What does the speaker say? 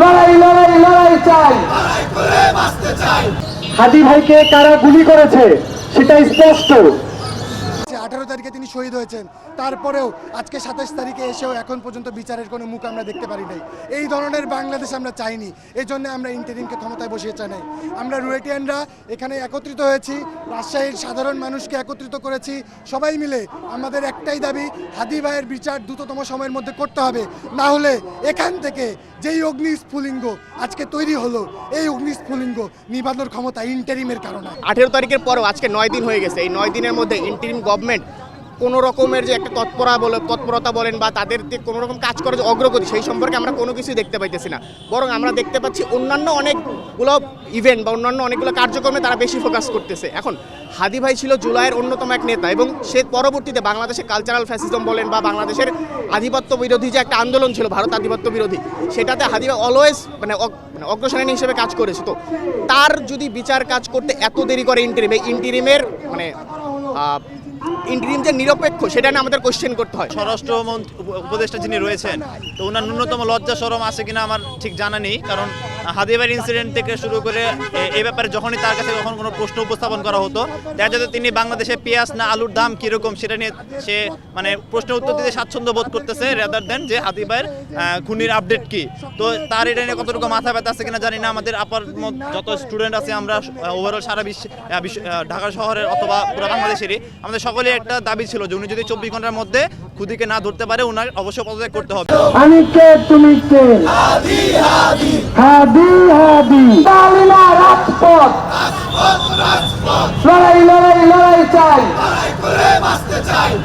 লড়াই লড়াই লড়াই চাই। হাদি ভাইকে কারা গুলি করেছে সেটা স্পষ্ট। আঠারো তারিখে তিনি শহীদ হয়েছেন। তারপরেও আজকে সাতাশ তারিখে এসেও এখন পর্যন্ত বিচারের কোনো মুখ আমরা দেখতে পারি নাই। এই ধরনের বাংলাদেশ আমরা চাইনি। এই জন্য আমরা ইন্টারিমকে ক্ষমতায় বসিয়ে চাই আমরা রুয়েটিয়ানরা এখানে একত্রিত হয়েছি। রাজশাহীর সাধারণ মানুষকে একত্রিত করেছি। সবাই মিলে আমাদের একটাই দাবি, হাদি ভাইয়ের বিচার দ্রুততম সময়ের মধ্যে করতে হবে। না হলে এখান থেকে যেই অগ্নি স্ফুলিঙ্গ আজকে তৈরি হলো, এই অগ্নি স্ফুলিঙ্গ নিবানোর ক্ষমতা ইন্টারিমের কারণে। আঠেরো তারিখের পরেও আজকে নয় দিন হয়ে গেছে। এই নয় দিনের মধ্যে ইন্টারিম গভর্নমেন্ট কোনো রকমের যে একটা তৎপরা বলে তৎপরতা বলেন বা তাদের কোনো রকম কাজ করার যে অগ্রগতি, সেই সম্পর্কে আমরা কোনো কিছুই দেখতে পাইতেছি না। বরং আমরা দেখতে পাচ্ছি অন্যান্য অনেকগুলো ইভেন্ট বা অন্যান্য অনেকগুলো কার্যক্রমে তারা বেশি ফোকাস করতেছে। এখন, হাদি ভাই ছিল জুলাইয়ের অন্যতম এক নেতা এবং সে পরবর্তীতে বাংলাদেশের কালচারাল ফ্যাসিজম বলেন বা বাংলাদেশের আধিপত্য বিরোধী যে একটা আন্দোলন ছিল, ভারত আধিপত্য বিরোধী, সেটাতে হাদি ভাই অলওয়েজ মানে মানে অগ্রসেনানী হিসেবে কাজ করেছে। তো তার যদি বিচার কাজ করতে এত দেরি করে ইন্টারিম ইন্টারিমের মানে ইন্টারিম যে নিরপেক্ষ, সেটা না আমাদের কোশ্চেন করতে হয়। স্বরাষ্ট্র উপদেষ্টা যিনি রয়েছেন, তো ওনার ন্যূনতম লজ্জা সরম আছে কিনা আমার ঠিক জানা নেই, কারণ হাদিবার ইনসিডেন্ট থেকে শুরু করে এই ব্যাপারে যখনই তার কাছে কখন কোনো প্রশ্ন উপস্থাপন করা হতো দেখা যেত তিনি বাংলাদেশে পেঁয়াজ না আলুর দাম কীরকম সেটা নিয়ে সে মানে প্রশ্ন উত্তর দিতে স্বাচ্ছন্দ্য বোধ করতেছে রেদার দেন যে হাদিবার খুনির আপডেট কি। তো তার এটা নিয়ে কতটুকু মাথা ব্যথা আছে কিনা জানি না আমাদের আপার যত স্টুডেন্ট আছে আমরা ওভারঅল সারা বিশ্ব আহ, বিশ্ব- ঢাকা শহরের অথবা পুরো বাংলাদেশেরই আমাদের সকলের একটা দাবি ছিল যে উনি যদি চব্বিশ ঘণ্টার মধ্যে খুদিকে না ধরতে পারে ওনার অবশ্যই পদত্যাগ করতে হবে। আমি কে? তুমি কে? হাদি হাদি বালিনা রাজপথ লড়াই লড়াই লড়াই চাই।